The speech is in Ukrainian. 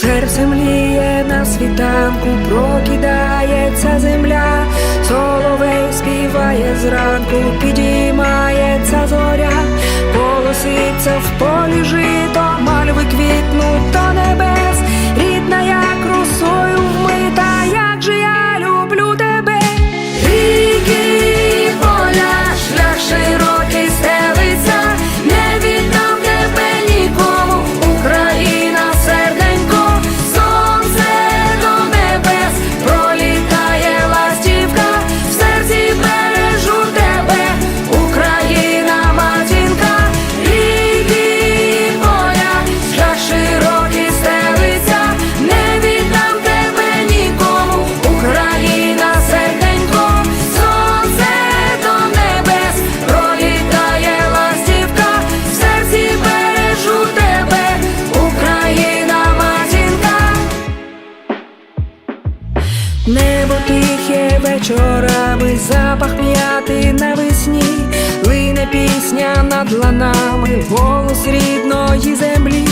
Серце мліє на світанку, прокидається земля, соловей співає зранку, підіймає. Небо тихе вечорами, запах м'яти навесні, лине пісня над ланами, волос рідної землі.